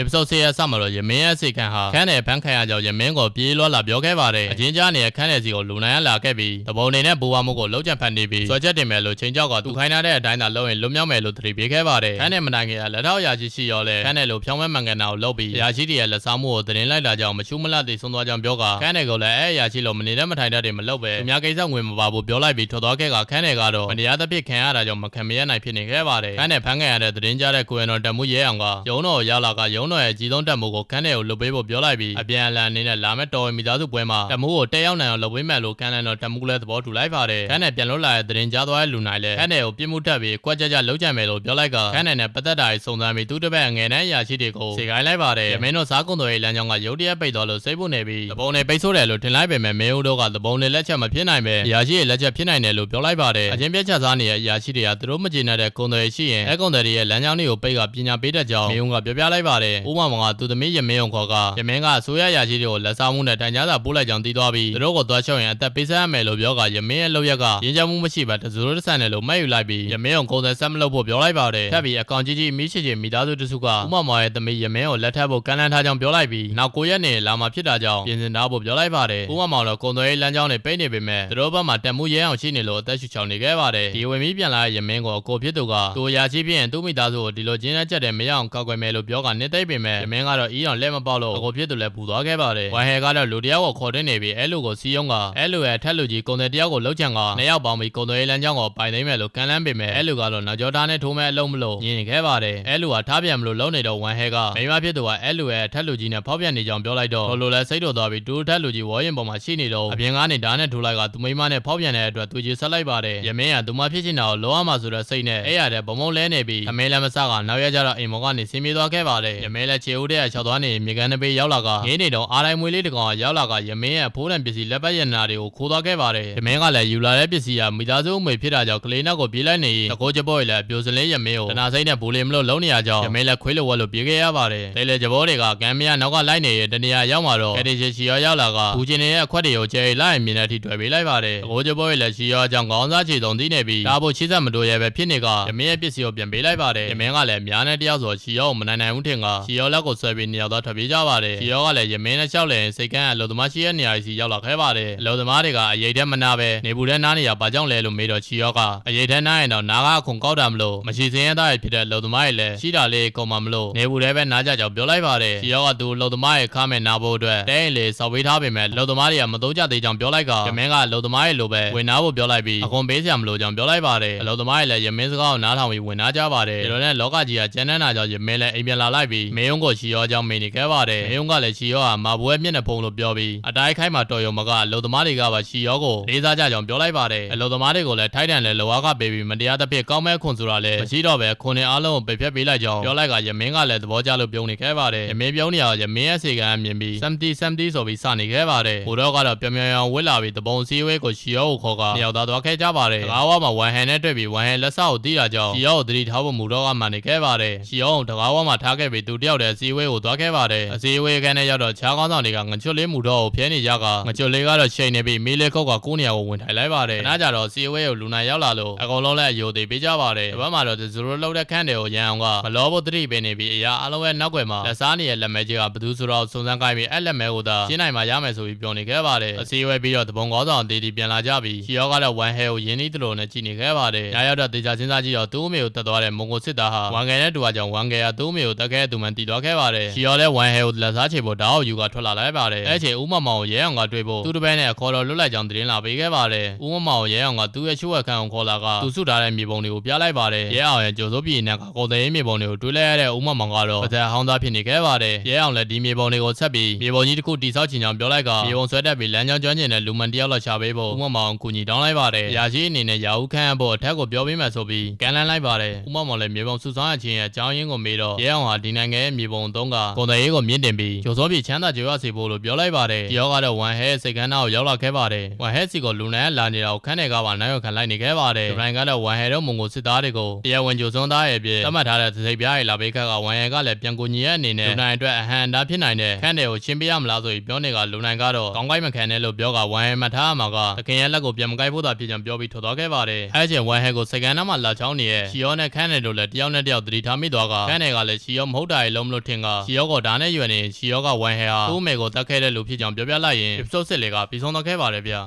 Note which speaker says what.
Speaker 1: episode 6ရဲ့စမှာတော့ယမင်းရဲ့စိတ်ခံဟာခန်းနယ်ဖန်းခံရကြောင်းယမင်းကိုပြေးလွှားလာပြောခဲ့ပါတယ်အချင်းကြားနေတဲ့ခန်းနယ်စီကိုလူနိုင်ရလာခဲ့ပြီးတပုံနေနဲ့ဘူဝါမှုကိုလုံးချဖန်နေပြီးဆွဲချက်တင်မယ်လို့ချိန်ကြောက်ကသူခိုင်းထားတဲ့အတိုင်းသာလုပ်ရင်လွတ်မြောက်မယ်လို့သတိပေးခဲ့ပါတယ်ခန်းနယ်မနိုင်ခင်ကလက်ထောက်ရာရှိရှိရောလဲခန်းနယ်လိုဖြောင်းမဲမှန်ကန်တာကိုလုပ်ပြီးရာရှိတွေရဲ့လက်စားမှုကိုသတင်းလိုက်လာကြောင်းမချူးမလတ်သိဆုံးသွားကြောင်းပြောကခန်းနယ်ကိုလည်းအဲရာရှိလိုမနေတဲ့မထိုင်တတ်တယ်မလုပ်ပဲသူများကိစ္စငွေမပါဘူးပြောလိုက်ပြီးထွက်သွားခဲ့ကခန်းနယ်ကတော့မတရားသဖြင့်ခံရတာကြောင့်မခံမရနိုင်ဖြစ်နေခဲ့ပါတယ်ခန်းနယ်ဖန်းခံရတဲ့သတင်းကြားတဲ့ကိုရင်တော်တမှုရဲအောင်ကရုံးတော်ကိုရောက်လာကရုံးတော်ရဲ့ကြီးဆုံးတက်မှုကိုခန်းနယ်ကိုလွတ်ပေးဖို့ပြောလိုက်ပြီးအပြန်အလှန်အနေနဲ့လာမဲ့တော်ဝင်မိသားစုပွဲမှာတက်မှုကိုတက်ရောက်နိုင်အောင်လုပ်ပေးမယ်လို့ခန်းနယ်တော်တက်မှုလည်းသဘောတူလိုက်ပါတယ်ခန်းနယ်ပြန်လွတ်လာတဲ့သတင်းကြားသွားတဲ့လူနိုင်လည်းခန်းနယ်ကိုပြစ်မှုတက်ပြီးကွက်ကြကြလုံးကြံမယ်လို့ပြောလိုက်ကခန်းနယ်နဲ့ပတ်သက်တာတွေစုံစမ်းပြီးသူတစ်ပတ်ငယ်နဲ့အရာရှိတွေကိုစေခိုင်းလိုက်ပါတယ်ရမင်းတို့စားကုန်တော်ရဲ့လမ်းကြောင်းကရုတ်တရက်ပိတ်သွားလို့စိတ်ပုနေပြီးသဘုံတွေပိတ်ဆို့တယ်လို့ထင်လိုက်ပေမဲ့မင်းဦးတို့ကသဘုံတွေလက်ချက်မဖြစ်နိုင်ပဲအရာရှိရဲ့လက်ချက်ဖြစ်နိုင်တယ်လို့ပြောလိုက်ပါတယ်အချင်းပြက်ချက်စားနေတဲ့အရာရှိတွေကသူတို့မကျေနပ်တဲ့ကုန်တော်ရှိရင်အဲကုန်တော်ရဲ့လမ်းကြောင်းတွေကိုပိတ်ကပညာပေးတတ်ကြောင်းမင်းဦးကပြောပြလိုက်ပါတယ်ဥပမာကသူသမီးရမင်းုံခေါ်ကရမင်းကအစိုးရအရာရှိတွေကိုလက်စားမှုနဲ့တိုင်ကြားစာပို့လိုက်ကြောင်းသိသွားပြီးသူတို့ကိုသွားချောက်ရင်အသက်ပေးဆက်ရမယ်လို့ပြောကရမင်းရဲ့လောက်ရက်ကရင်းချမှုမရှိဘဲတဇူရိုးတဆန်တယ်လို့မှတ်ယူလိုက်ပြီးရမင်းုံကုန်တယ်ဆက်မလုပ်ဖို့ပြောလိုက်ပါတယ်ထပ်ပြီးအကောင်ကြီးကြီးမိရှိချင်မိသားစုတစုကဥပမာရဲ့သမီးရမင်းကိုလက်ထပ်ဖို့ကမ်းလှမ်းထားကြောင်းပြောလိုက်ပြီးနောက်9ရက်နေလာမှဖြစ်တာကြောင့်ပြင်ဆင်ထားဖို့ပြောလိုက်ပါတယ်ဥပမာတော့ကုန်တယ်လမ်းကြောင်းတွေပိတ်နေပေမဲ့သူတို့ဘက်မှာတက်မှုရဲအောင်ရှိနေလို့အသက်ရှူချောင်နေခဲ့ပါတယ်ဒီဝင်ပြီးပြန်လာတဲ့ရမင်းကိုအကိုဖြစ်သူကသူရာချီးဖြစ်ရင်သူ့မိသားစုကိုဒီလိုကျင်းတဲ့ချက်တယ်မရအောင်ကောက်ွယ်မယ်လို့ပြောကနေသိပ်ပေမဲ့ရမင်းကတော့အီးအောင်လက်မပေါက်လို့အကိုဖြစ်သူလည်းပူသွားခဲ့ပါတယ်ဝိုင်ဟဲကတော့လူတယောက်ကိုခေါ်တင်နေပြီးအဲလူကိုစီးယုံကအဲလူရဲ့ထက်လူကြီးကုန်တယ်တယောက်ကိုလှုပ်ချံကနှစ်ယောက်ပေါင်းပြီးကုန်တယ်လမ်းကြောင်းကိုပိုင်သိမ်းမယ်လို့ကန်လန်းပေမဲ့အဲလူကတော့နောက်ကျောသားနဲ့ထိုးမဲ့အလုံးမလို့ညင်ခဲ့ပါတယ်အဲလူကထားပြန်မလို့လုံနေတော့ဝိုင်ဟဲကမိမဖြစ်သူကအဲလူရဲ့ထက်လူကြီးနဲ့ဖောက်ပြန်နေကြောင်းပြောလိုက်တော့လိုလိုလဲစိတ်တော်သွားပြီးတူထက်လူကြီးဝေါ်ရင်ပေါ်မှာရှိနေတော့အပြင်ကနေဓာတ်နဲ့ထိုးလိုက်ကသူမိမနဲ့ဖောက်ပြန်တဲ့အတွက်သူကြီးဆက်လိုက်ပါတယ်ရမင်းကသူမဖြစ်ချင်တာကိုလောရမှာဆိုတော့စိတ်နဲ့အဲ့ရတဲ့ဘုံဘုံလဲနေပြီးအမဲလည်းမစကနောက်ရကြတော့အိမ်မော်ကနေဆင်းပြေးသွားခဲ့ပါတယ်ရမင်းလည်းခြေဦးတဲ့ချောက်သွားနေမြေကန်တစ်ပေးရောက်လာကငင်းနေတော့အားတိုင်းမွေးလေးတကောင်ရောက်လာကရမင်းရဲ့ဖိုးတံပစ္စည်းလက်ပတ်ရနာတွေကိုခိုးသွားခဲ့ပါတယ်ရမင်းကလည်းယူလာတဲ့ပစ္စည်းကမိသားစုအမွေဖြစ်တာကြောင့်ကလေးနောက်ကိုပြေးလိုက်နေရင်တကိုးကြဘော်လည်းပြိုစလင်းရမင်းကိုတနာစိမ့်နဲ့ဘူလီမလို့လုံးနေရကြောင်းရမင်းလည်းခွေးလိုဝက်လို့ပြေးခဲ့ရပါတယ်တဲလေကြဘော်တွေကကမ်းမရနောက်ကလိုက်နေရတနေရာရောက်မှာတော့အဲ့ဒီချီရောရောက်လာကဘူကျင်ရဲ့အခွက်တွေကိုကျဲလိုက်မြင်တဲ့အထိတွေ့ပေးလိုက်ပါတယ်တကိုးကြဘော်ရဲ့လည်းချီရောအကြောင်းခေါင်းစားချီတုံသိနေပြီးဒါဖို့ချီးစက်မတိုးရဲပဲဖြစ်နေကရမင်းရဲ့ပစ္စည်းကိုပြန်ပေးလိုက်ပါတယ်ရမင်းကလည်းများနဲ့တယောက်ဆိုချီရောကိုမနိုင်နိုင်ဘူးထင်ကချီရောလက်ကိုဆွဲပြီးနေရာတော့ထွက်ပြေးကြပါတယ်ချီရောကလည်းရမင်းနဲ့လျှောက်လဲစိတ်ကန်းအလုံသမားရှိရဲ့နေရာစီရောက်လာခဲ့ပါတယ်အလုံသမားတွေကအရေးတဲ့မနာပဲနေဘူးတဲ့နားနေရာဘာကြောင့်လဲလို့မေးတော့ချီရောကအရေးတဲ့နားရင်တော့နားကအခွန်ကောက်တာမလို့မရှိစင်းရတဲ့ဖြစ်တဲ့အလုံသမားတွေလည်းရှိတာလေးကုန်မှာမလို့နေဘူးတဲ့ပဲနားကြကြောင်ပြောလိုက်ပါတယ်ချီရောကသူအလုံသမားရဲ့ခါမဲ့နာဖို့အတွက်တဲရင်လေစောက်ပေးထားပေမဲ့လုံသမားတွေကမသုံးကြသေးကြောင်ပြောလိုက်ကရမင်းကလုံသမားရဲ့လိုပဲဝင်နာဖို့ပြောလိုက်ပြီးအခွန်ပေးစရာမလိုကြောင်ပြောလိုက်ပါတယ်အလုံသမားရဲ့လည်းရမင်းစကားကိုနားထောင်ပြီးဝင်နာကြပါတယ်ဒီလိုနဲ့လောကကြီးကကျန်းတန်းတာကြောင့်ရမင်းလည်းအိမ်ပြန်လာလိုက်ပြီးမေယုံကိုချီရောကြောင်မိနေခဲ့ပါတယ်မေယုံကလည်းချီရောကမာဘွဲမျက်နှာဖုံးလို့ပြောပြီးအတိုင်းခိုင်းမှာတော်ရုံမကအလုံသမားတွေကပါချီရောကိုလေးစားကြကြောင်ပြောလိုက်ပါတယ်အလုံသမားတွေကိုလည်းထိုက်တန်လည်းလောကပေးပြီးမတရားသဖြင့်ကောင်းမဲ့ခွန်ဆိုတာလည်းမရှိတော့ပဲခွန်နဲ့အားလုံးကိုပယ်ဖြတ်ပေးလိုက်ကြောင်ပြောလိုက်ကရမင်းကလည်းသဘောကျလို့ပြုံးနေခဲ့ပါတယ်ရမင်းပြုံးနေရရမင်းရဲ့စေကံမြင်ပြီး something something ဆိုပြီးစနေခဲ့ပါတယ်ဘိုးတော်ကတော့ပြောင်ပြောင်အောင်ဝစ်လာပြီးတပုံစည်းဝဲကိုချီရောကိုခေါ်ကမြောက်သားသွားခဲ့ကြပါတယ်တကားဝမှာဝန်ဟန်နဲ့တွေ့ပြီးဝန်ဟန်လက်ဆောက်ကိုတီးတာကြောင့်ချီရောကိုသတိထားဖို့မူတော့ကမှနေခဲ့ပါတယ်ချီရောကိုတကားဝမှာထားခဲ့ပြီးသူတယောက်တည်းစီဝဲကိုသွားခဲ့ပါတယ်အစည်းအဝေးကန်းနဲ့ရောက်တော့ခြားကောင်းဆောင်တွေကငချွတ်လေးမူတော့ကိုဖျဲနေကြကငချွတ်လေးကတော့ချိန်နေပြီးမီးလေးခုတ်ကကိုးနေရာကိုဝင်ထိုင်လိုက်ပါတယ်ခဏကြတော့စီဝဲကိုလူနိုင်ရောက်လာလို့အကုန်လုံးလည်းအယိုသေးပေးကြပါတယ်ဒီဘက်မှာတော့ဇူရိုလောက်တဲ့ခန်းတွေကိုရန်အောင်ကမလောဖို့တတိပေးနေပြီးအရာအလုံးရဲ့နောက်ွယ်မှာလက်စားနေတဲ့လက်မဲကြီးကဘသူဆိုတော့စုံစမ်းကိုင်းပြီးအဲ့လက်မဲကိုသာရှင်းနိုင်မှရမယ်ဆိုပြီးပြောနေခဲ့ပါတယ်အစည်းအဝေးပြီးတော့တပုံကောင်းဆောင်တေးတီပြန်လာကြပြီးချီရောကတော့ဝန်ဟဲကိုရင်းနှီးတလို့နဲ့ကြည်နေခဲ့ပါတယ်ညရောက်တော့တေချာစဉ်းစားကြည့်တော့သူ့အမေကိုတတ်သွားတဲ့မုံကိုစစ်သားဟာဝန်ငယ်နဲ့တူအကြောင်းဝန်ငယ်ကသူ့အမေကိုတတ်ခဲ့သူမှန်တည်သွားခဲ့ပါတယ်ချီရောလည်းဝန်ဟဲကိုလက်စားချေဖို့ဓာတ်အောင်ယူကထွက်လာလိုက်ပါတယ်အဲ့ချိန်ဦးမမောင်ကိုရဲအောင်ကတွေ့ဖို့သူ့တပည့်နဲ့အခေါ်တော်လွတ်လိုက်ကြောင်းသတင်းလာပေးခဲ့ပါတယ်ဦးမမောင်ကိုရဲအောင်ကသူ့ရဲ့ချိုးဝက်ခန့်အောင်ခေါ်လာကသူစုထားတဲ့မြေပုံတွေကိုပြလိုက်ပါတယ်ရဲအောင်ရဲ့ကြိုစိုးပြည်နဲ့ကကုန်တဲ့မြေပုံတွေကိုတွေးလိုက်ရတဲ့ဦးမမောင်ကတော့ပဇက်ဟောင်းသားဖြစ်နေခဲ့ပါတယ်ရဲအောင်လည်းဒီမြေပုံတွေကိုဆက်ပြီးမြေပုံကြီးတစ်ခုတိဆောက်ချင်ကြောင်းပြောလိုက်ကမြေပုံဆွဲတက်ပြီးလမ်းကြောင်းကျွမ်းကျင်တဲ့လူမှန်တယောက်လောက်ရှာပေးဖို့ဦးမမောင်ကူညီတောင်းလိုက်ပါတယ်ရာရှိအနေနဲ့ရာဦးခန့်အဖို့အထက်ကိုပြောပေးမယ်ဆိုပြီးကန်လန်းလိုက်ပါတယ်ဦးမမောင်လည်းမြေပုံစုဆောင်းအချင်းရဲ့အကြောင်းရင်းကိုမေးတော့ရဲအောင်ဟာဒီနိုင်ငံရဲ့မြေပုံသုံးကကုန်တဲ့ရေးကိုမြင့်တင်ပြီးကြိုစိုးပြည်ချမ်းသာကြွယ်ဝစေဖို့လို့ပြောလိုက်ပါတယ်ဒီရောကတော့ဝန်ဟဲစိတ်ကန်းသားကိုရောက်လာခဲ့ပါတယ်ဝန်ဟဲစီကိုလူနိုင်လာနေတာကိုခန်းထဲကပါနိုင်ရခံလိုက်နေခဲ့ပါတယ်ဒီပိုင်းကတော့ဝန်ဟဲတို့မုံကိုစစ်သားတွေကိုတရားဝင်ကြိုဆုံးသားရဲ့အဖြစ်သတ်မှတ်ထားတဲ့စိတ်ပြားရဲ့လာဘေးခက်ကဝန်ဟဲကလည်းပြန်ကိုညီရဲ့အနေနဲ့လူနိုင်အတွက်အဟံအတားဖြစ်နိုင်တဲ့ခန်းတွေကိုရှင်းပေးရမလားဆိုပြီးပြောနေကလူနိုင်ကတော့ကောင်းကိုင်းမခံနဲ့လို့ပြောကဝန်ဟဲမှတ်ထားမှာကတခင်ရဲ့လက်ကိုပြန်မကိုက်ဖို့သာဖြစ်ကြောင်းပြောပြီးထွက်သွားခဲ့ပါတယ်အဲကျရင်ဝန်ဟဲကိုစိတ်ကန်းသားမှာလာချောင်းနေရဲ့ချီရောနဲ့ခန်းနယ်တို့လည်းတယောက်နဲ့တယောက်သတိထားမိသွားကခန်းနယ်ကလည်းချီရောမဟုတ်တာရေလုံးမလို့ထင်ကရှီယောကိုဒါနဲ့ရွယ်နေရှီယောကဝမ်ဟဲဟာသူ့အမေကိုတတ်ခဲ့တဲ့လူဖြစ်ကြောင်းပြောပြလိုက်ရင် episode 6လေးကပြီးဆုံးတော့ခဲ့ပါတယ်ဗျာ